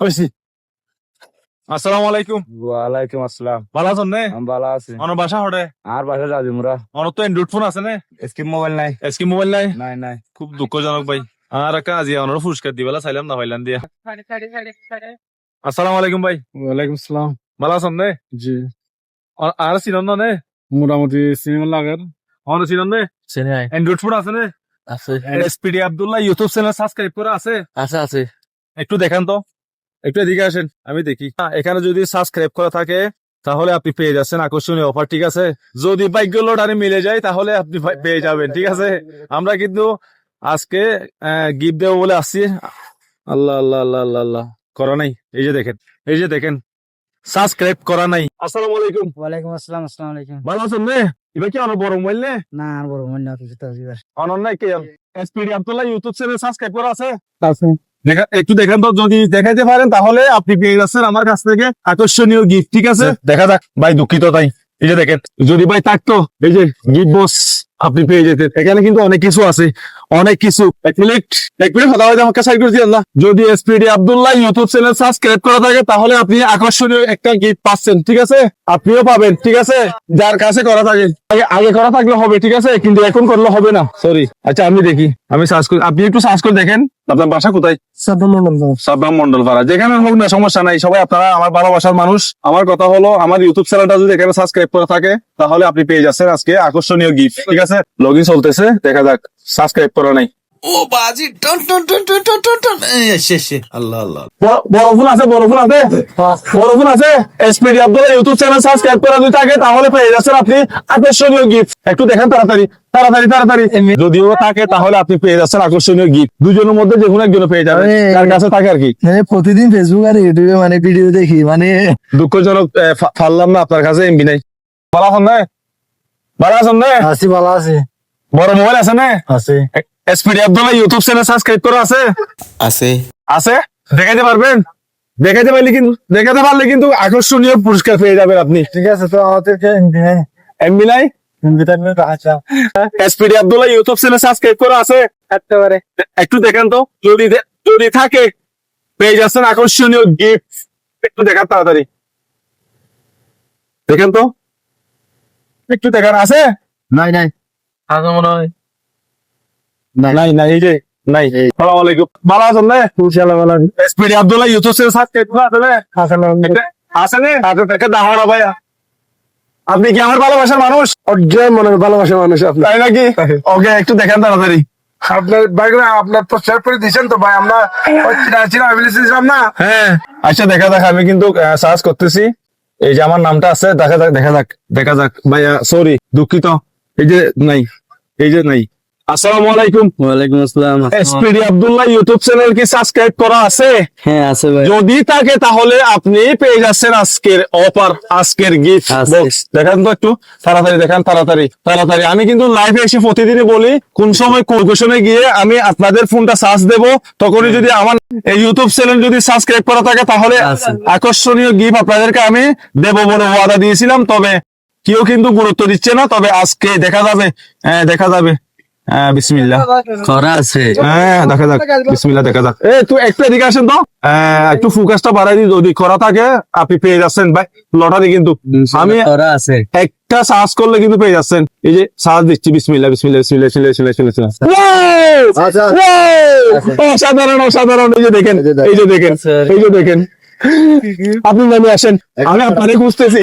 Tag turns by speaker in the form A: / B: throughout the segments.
A: হইছি আসসালামু আলাইকুম।
B: ওয়ালাইকুম আসসালাম।
A: ভালো আছেন নে?
B: আমি ভালো আছি।
A: অন বাসা হড়ে
B: আর বাসা যাবি মোরা?
A: অন তো অ্যান্ড্রয়েড ফোন আছে নে?
B: স্কিম মোবাইল নাই।
A: এসকি মোবাইল নাই?
B: নাই নাই।
A: খুব দুঃখজনক ভাই। আর একটা আজি অনর পুরস্কার দিবেলা চাইলাম না পাইলাম দিয়া। আসসালামু আলাইকুম ভাই।
C: ওয়ালাইকুম আসসালাম
A: ভালো আছেন নে?
C: জি।
A: আর চিনন না নে?
C: মোটামুটি সিনেমা লাগার।
A: অন চিনন নে?
D: নাই
A: ফোন আছে নে?
D: আছে।
A: SPD Abdullah YouTube channel subscribe করা আছে?
D: আছে আছে।
A: একটু দেখান তো। একটু এদিকে আসেন আমি দেখি। এখানে যদি সাবস্ক্রাইব করা থাকে তাহলে আপনি পেয়ে যাচ্ছেন আকর্ষণীয় অফার ঠিক আছে? যদি ভাগ্য লটারি মিলে যায় তাহলে আপনি পেয়ে যাবেন ঠিক আছে? আমরা কিন্তু আজকে গিফট দেবো বলে আসছি। আল্লাহ আল্লাহ আল্লাহ আল্লাহ আল্লাহ। করা নাই। এই যে দেখেন এই যে দেখেন। সাবস্ক্রাইব করা নাই। আসসালামু আলাইকুম।
E: ওয়ালাইকুম আসসালাম আসসালামু আলাইকুম।
A: ভালো আছেন নে? এবার কি অনেক বড় মোবাইল নে?
E: না আর বড় মনে না কিছু তো আসবে
A: অনন্য কি? SPD Abdullah YouTube channel subscribe করা আছে?
C: আছে।
A: দেখা একটু দেখেন তো যদি দেখাইতে পারেন তাহলে আপনি পেয়ে যাচ্ছেন আমার কাছ থেকে আকর্ষণীয় গিফট ঠিক আছে? দেখা যাক ভাই দুঃখিত তাই। এই যে দেখেন যদি ভাই থাকতো এই যে গিফট বক্স আপনি পেয়ে যেতেন। এখানে কিন্তু অনেক কিছু আছে। অনেক কিছু। এক মিনিট। এক মিনিট কথা বলতে আমাকে সাইড করে দিয়ে আল্লাহ যদি SPD Abdullah YouTube channel subscribe করা থাকে তাহলে আপনি আকর্ষণীয় একটা গিফট পাচ্ছেন ঠিক আছে? আপনিও পাবেন ঠিক আছে? যার কাছে করা থাকে আগে করা থাকলে হবে ঠিক আছে? কিন্তু এখন করলে হবে না। সরি আচ্ছা আমি দেখি। আমি সার্চ করি। আপনি একটু সার্চ করে দেখেন। আপনার বাসা কোথায়? সাব্বাম মন্ডল পাড়া। যেখানে হোক না সমস্যা নাই। সবাই আপনারা আমার ভালোবাসার মানুষ। আমার কথা হলো আমার ইউটিউব চ্যানেলটা যদি এখানে সাবস্ক্রাইব করা থাকে তাহলে আপনি পেয়ে যাচ্ছেন আজকে আকর্ষণীয় গিফট ঠিক আছে? লগ চলতেছে দেখা যাক। সাবস্ক্রাইব করা নাই।
D: ও বাজি টন টন টন টন টন টন টন। শেষে আল্লাহ আল্লাহ।
A: বড়- বড় ফোন আছে বড় ফোন আছে। বড় ফোন আছে। SPD Abdullah YouTube channel subscribe করা যদি থাকে তাহলে পেয়ে যাচ্ছেন আপনি আকর্ষণীয় গিফট একটু দেখেন তাড়াতাড়ি তাড়াতাড়ি তাড়াতাড়ি। যদিও থাকে তাহলে আপনি পেয়ে যাচ্ছেন আকর্ষণীয় গিফট দুজনের মধ্যে যে কোনো একজন পেয়ে যাবেন।
E: আরে।
A: যার কাছে থাকে আর কি।
E: মানে প্রতিদিন ফেসবুক আর ইউটিউবে মানে ভিডিও দেখি মানে
A: দুঃখজনক এ, ফা- পারলাম না আপনার কাছে এমবি নাই। ভালো আছেন না? ভালো আছেন না?
E: আছি ভালো আছে।
A: বড় মোবাইল আছে না?
E: আছে।
A: SPD Abdullah YouTube channel subscribe করা আছে?
D: আছে।
A: আছে? দেখাইতে পারবেন? দেখাইতে পারলে কিন্তু দেখাতে পারলে কিন্তু আকর্ষণীয় পুরস্কার পেয়ে যাবেন আপনি।
E: ঠিক আছে তো আমাদেরকে
A: এমবি নাই
E: আচ্ছা।
A: SPD Abdullah YouTube channel subscribe করা আছে?
E: একেবারে।
A: একটু দেখেন তো যদি যদি থাকে পেয়ে যাচ্ছেন আকর্ষণীয় গিফট একটু দেখান তাড়াতাড়ি। দেখেন তো। একটু দেখান আছে?
E: নাই নাই।
D: আছে মনে হয়।
A: নাই। নাই এই যে নাই। সালাম আলাইকুম ভালো আছেন না?
E: ইনশাআল্লাহ ভালো
A: SPD Abdullah YouTube channel subscribe করা আছে না? এটা আছে। না? আচ্ছা দাহারা ভাইয়া। আপনি কি আমার ভালোবাসার মানুষ?
C: মনের ভালোবাসা মানুষ আপনার
A: তাই নাকি? ওকে একটু দেখেন তাড়াতাড়ি।
C: আপনার ভাই আপনার তো শেয়ার করে দিয়েছেন তো ভাই আমরা চিনা না।
A: হ্যাঁ। আচ্ছা দেখা যাক আমি কিন্তু সার্চ করতেছি। এই যে আমার নামটা আছে দেখা যাক দেখা যাক দেখা যাক। ভাইয়া সরি দুঃখিত। এই যে নাই। এই যে নাই। আসসালামু আলাইকুম।
E: ওয়ালাইকুম আসসালাম।
A: এসপিডি আব্দুল্লাহ ইউটিউব চ্যানেল কি সাবস্ক্রাইব করা আছে?
E: হ্যাঁ আছে ভাই।
A: যদি থাকে তাহলে আপনি পেয়ে যাচ্ছেন আজকের অফার আজকের গিফট বক্স দেখান তো একটু তাড়াতাড়ি দেখান তাড়াতাড়ি তাড়াতাড়ি। আমি কিন্তু লাইভে এসে প্রতিদিনই বলি কোন সময় কোশনে গিয়ে আমি আপনাদের ফোনটা সার্চ দেব। তখনই যদি আমার এই ইউটিউব চ্যানেল যদি সাবস্ক্রাইব করা থাকে তাহলে আকর্ষণীয় গিফট আপনাদেরকে আমি দেব বলে ওয়াদা দিয়েছিলাম। তবে কেউ কিন্তু গুরুত্ব দিচ্ছে না তবে আজকে দেখা যাবে হ্যাঁ দেখা যাবে। হ্যাঁ বিসমিল্লাহ।
E: করা আছে।
A: হ্যাঁ দেখা যাক দেখা যাক। এ তুই একটু এদিকে আসেন তো। একটু ফোকাসটা বাড়াই দিই যদি করা থাকে আপনি পেয়ে যাচ্ছেন ভাই। লটারি কিন্তু। আমি
E: করা আছে।
A: একটা সার্চ করলে কিন্তু পেয়ে যাচ্ছেন। এই যে সার্চ দিচ্ছি!
E: আচ্ছা!
A: অসাধারণ অসাধারণ। এই দেখেন এই যে দেখেন। এই যে দেখেন আপনি নামে আসেন। আমি আপনারে খুঁজতেছি।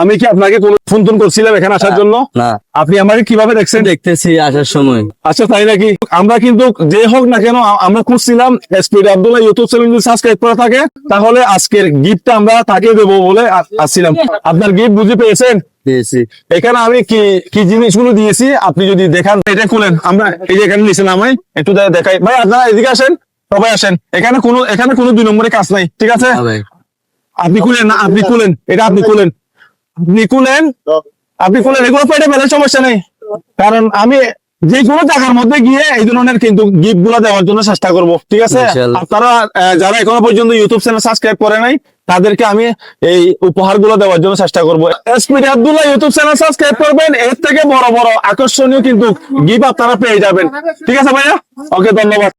A: আমি কি আপনাকে কোনো ফোন টোন করছিলাম এখানে আসার জন্য? আপনি আমাকে কীভাবে দেখছেন?
E: দেখতেছি আসার সময়।
A: আচ্ছা তাই নাকি? আমরা কিন্তু যে হোক না কেন আমরা খুঁজছিলাম এসপিডি আব্দুল্লাহ ইউটিউব চ্যানেল যদি সাবস্ক্রাইব করা থাকে তাহলে আজকের গিফটটা আমরা তাকে দেবো বলে আসছিলাম। আপনার গিফট বুঝে পেয়েছেন?
E: পেয়েছি।
A: এখানে আমি কি কি জিনিসগুলো দিয়েছি আপনি যদি দেখান। এটা খুলেন। আমরা এই যে এখানে নিচে নামাই একটু দেখাই। ভাই আপনারা এদিকে আসেন। সবাই আসেন। এখানে কোনো এখানে কোনো দুই নম্বরে কাজ নাই ঠিক আছে? আপনি খুলেন না আপনি খুলেন। এটা আপনি খুলেন। আপনি খুলেন। আপনি খুলেন এগুলো পেটে ফেলেন সমস্যা নেই। কারণ আমি যে কোনো জায়গার মধ্যে গিয়ে এই ধরনের কিন্তু গিফটগুলা দেওয়ার জন্য চেষ্টা করব ঠিক আছে? আপনারা যারা এখনও পর্যন্ত ইউটিউব চ্যানেল সাবস্ক্রাইব করে নাই তাদেরকে আমি এই উপহারগুলো দেওয়ার জন্য চেষ্টা করব। আব্দুল্লাহ ইউটিউব চ্যানেল সাবস্ক্রাইব করবেন। এর থেকে বড় বড় আকর্ষণীয় কিন্তু গিফট আপনারা পেয়ে যাবেন। ঠিক আছে ভাইয়া? ওকে ধন্যবাদ।